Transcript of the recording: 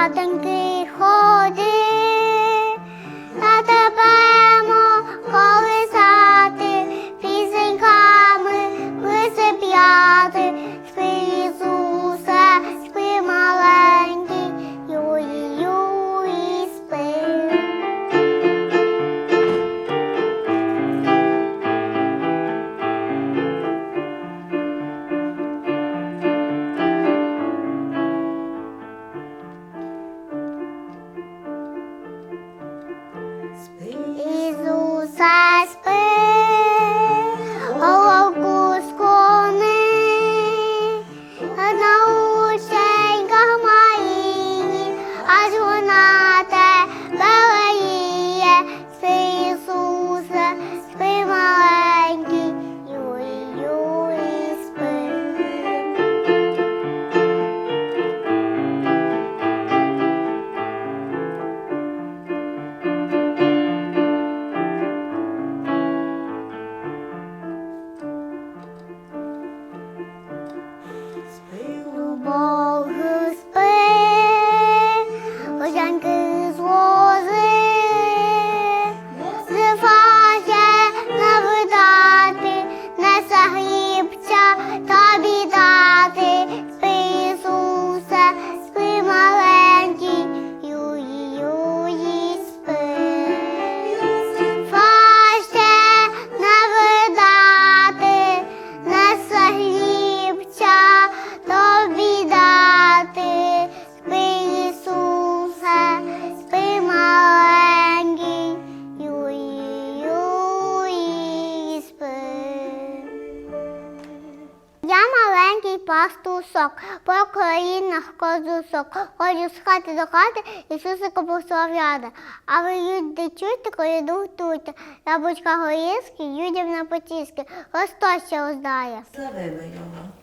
பாதங்கள் الله пастусок, по країнах козусок, ходжу з хати до хати, Ісусика пославляда. А ви люди чуйте, коли дух туйте, Рабочка горілський, людям на потіски, Христос ще узнає. Славимо його.